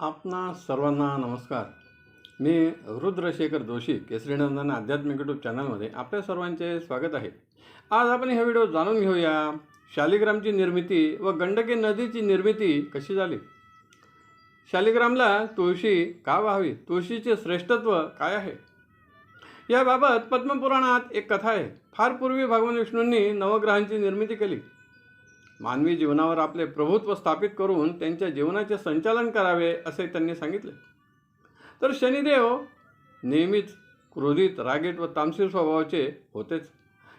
आपणा सर्वांना नमस्कार. मी रुद्रशेखर जोशी केसरीनंदन आध्यात्मिक यूट्यूब चॅनलमध्ये आपल्या सर्वांचे स्वागत आहे. आज आपण हे व्हिडिओ जाणून घेऊया शालिग्रामची निर्मिती व गंडकी नदीची निर्मिती कशी झाली? शालिग्रामला तुळशी का व्हावी? तुळशीचे श्रेष्ठत्व काय आहे? याबाबत पद्मपुराणात एक कथा आहे. फार पूर्वी भगवान विष्णूंनी नवग्रहांची निर्मिती केली. मानवी जीवनावर आपले प्रभुत्व स्थापित करून त्यांच्या जीवनाचे संचालन करावे असे त्यांनी सांगितले. तर शनिदेव नेहमीच क्रोधित रागीट व तामसीर स्वभावाचे होतेच.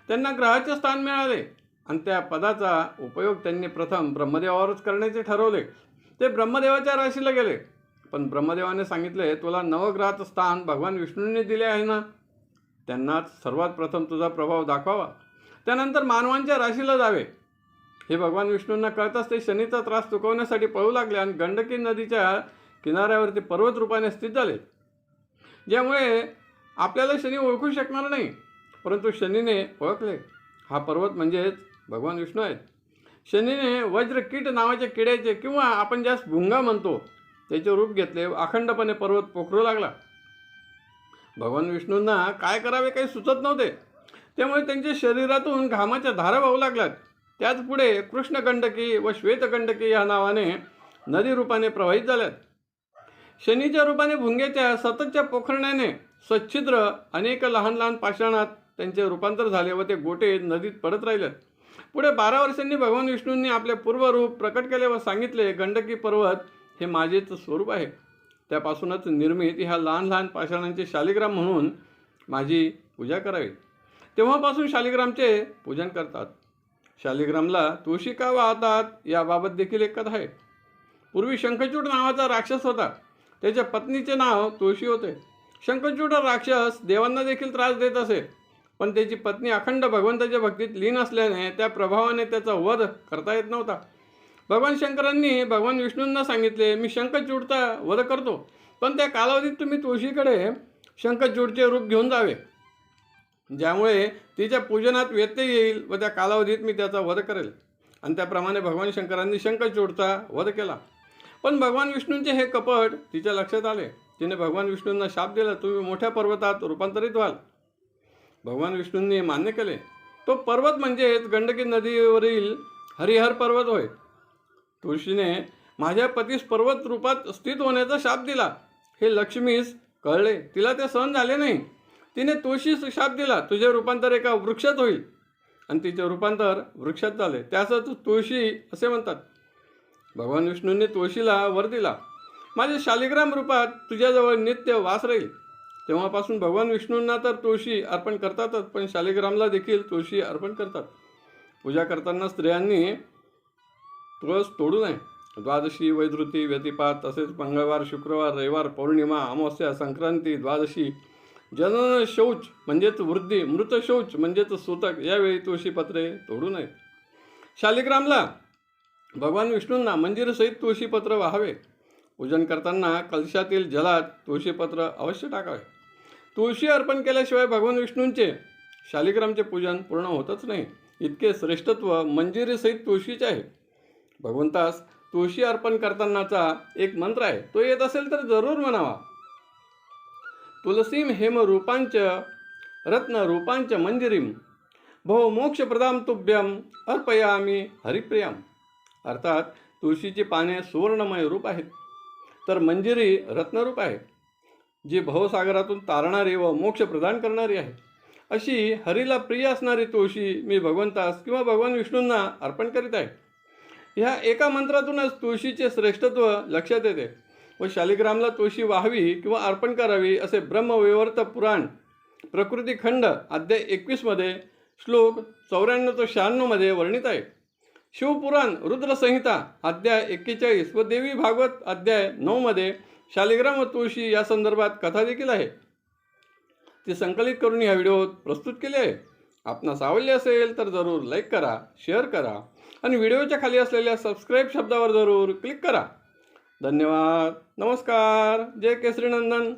त्यांना ग्रहाचे स्थान मिळाले आणि त्या पदाचा उपयोग त्यांनी प्रथम ब्रह्मदेवावरच करण्याचे ठरवले. ते ब्रह्मदेवाच्या राशीला गेले. पण ब्रह्मदेवाने सांगितले तुला नवग्रहाचं स्थान भगवान विष्णूंनी दिले आहे ना? त्यांनाच सर्वात प्रथम तुझा प्रभाव दाखवावा. त्यानंतर मानवांच्या राशीला जावे. हे भगवान विष्णूंना कळताच ते शनीचा त्रास चुकवण्यासाठी पळू लागले आणि गंडकी नदीच्या किनाऱ्यावरती पर्वत रूपाने स्थित झाले. ज्यामुळे आपल्याला शनी ओळखू शकणार नाही परंतु शनीने ओळखले. हा पर्वत म्हणजेच भगवान विष्णू आहेत शनीने वज्रकीट नावाच्या किड्याचे किंवा आपण ज्यास भुंगा म्हणतो त्याचे रूप घेतले अखंडपणे पर्वत पोखरू लागला. भगवान विष्णूंना काय करावे काही सुचत नव्हते. त्यामुळे त्यांच्या शरीरातून घामाच्या धारा वाहू लागल्यात. त्याच पुढे कृष्णगंडकी व श्वेतगंडकी या नावाने नदी रूपाने प्रवाहित झाल्यात. शनीच्या रूपाने भुंग्याच्या सततच्या पोखरण्याने स्वच्छिद्र अनेक लहान लहान पाषाणात त्यांचे रूपांतर झाले व ते गोटे नदीत पडत राहिले पुढे बारा वर्षांनी भगवान विष्णूंनी आपले पूर्वरूप प्रकट केले व सांगितले गंडकी पर्वत हे माझेच स्वरूप आहे. त्यापासूनच निर्मित ह्या लहान लहान पाषाणांचे शालिग्राम म्हणून माझी पूजा करावी. तेव्हापासून शालिग्रामचे पूजन करतात. शालिग्रामला तुळशी का वाहतात याबाबत देखील एक कथा आहे. पूर्वी शंखचूड नावाचा राक्षस होता. त्याच्या पत्नीचे नाव तुळशी होते. शंखचूड राक्षस देवांना देखील त्रास देत असे. पण त्याची पत्नी अखंड भगवंताच्या भक्तीत लीन असल्याने त्या प्रभावाने त्याचा वध करता येत नव्हता. भगवान शंकरांनी भगवान विष्णूंना सांगितले मी शंखचूडचा वध करतो. पण त्या कालावधीत तुम्ही तुळशीकडे शंखचूडचे रूप घेऊन जावे. ज्यामुळे तिच्या पूजनात व्यत्यय येईल व त्या कालावधीत मी त्याचा वध करेल. आणि त्याप्रमाणे भगवान शंकरांनी शंखचूडचा वध केला. पण भगवान विष्णूंचे हे कपट तिच्या लक्षात आले. तिने भगवान विष्णूंना शाप दिला. तुम्ही मोठ्या पर्वतात रूपांतरित व्हाल. भगवान विष्णूंनी मान्य केले. तो पर्वत म्हणजेच गंडकी नदीवरील हरिहर पर्वत होय. तुळशीने माझ्या पतीस पर्वत रूपात स्थित होण्याचा शाप दिला. हे लक्ष्मीस कळले. तिला ते सहन झाले नाही. तिने तुळशीस शाप दिला. तुझे रूपांतर एका वृक्षात होईल. आणि तिचे रूपांतर वृक्षात झाले. त्यासच तुळशी असे म्हणतात. भगवान विष्णूंनी तुळशीला वर दिला. माझ्या शालिग्राम रूपात तुझ्याजवळ नित्य वास राहील. तेव्हापासून भगवान विष्णूंना तर तुळशी अर्पण करतातच पण शालिग्रामला देखील तुळशी अर्पण करतात. पूजा करताना स्त्रियांनी तुळस तोडू नये. द्वादशी वैधृती व्यतिपात तसेच मंगळवार शुक्रवार रविवार पौर्णिमा अमावस्या संक्रांती द्वादशी जनन शौच म्हणजेच वृद्धी मृत शौच म्हणजेच सूतक. यावेळी तुळशीपत्रे तोडू नये शालिग्रामला भगवान विष्णूंना मंदिरसहित तुळशीपत्र वाहावे. पूजन करताना कलशातील जलात तुळशीपत्र अवश्य टाकावे. तुळशी अर्पण केल्याशिवाय भगवान विष्णूंचे शालिग्रामचे पूजन पूर्ण होतच नाही. इतके श्रेष्ठत्व मंजिरीसहित तुळशीचे आहे. भगवंतास तुळशी अर्पण करतानाचा एक मंत्र आहे. तो येत असेल तर जरूर म्हणावा. तुलसीम हेम रूपांच रत्न रूपांच मंजिरीम भो मोक्षप्रदाम तुभ्यम अर्पयामी हरिप्रियाम अर्थात तुळशीची पाने सुवर्णमय रूप आहेत तर मंजिरी रत्नरूप आहे जी भवसागरातून तारणारी व मोक्ष प्रदान करणारी आहे. अशी हरीला प्रिय असणारी तुळशी मी भगवंतास किंवा भगवान विष्णूंना अर्पण करीत आहे. ह्या एका मंत्रातूनच तुळशीचे श्रेष्ठत्व लक्षात येते. व शालिग्रामला तुळशी वाहावी किंवा अर्पण करावी असे ब्रह्मविवर्त पुराण प्रकृती खंड अध्याय एकवीसमध्ये श्लोक चौऱ्याण्णव ते शहाण्णवमध्ये वर्णित आहे. शिवपुराण रुद्रसंहिता अध्याय एक्केचाळीस व देवी भागवत अध्याय नऊमध्ये शालिग्राम व तुळशी या संदर्भात कथा देखील आहे. ती संकलित करून ह्या व्हिडिओत प्रस्तुत केली आहे. आपणास आवडले असेल तर जरूर लाईक करा शेअर करा आणि व्हिडिओच्या खाली असलेल्या सबस्क्राईब शब्दावर जरूर क्लिक करा. धन्यवाद. नमस्कार. जय केसरी नंदन.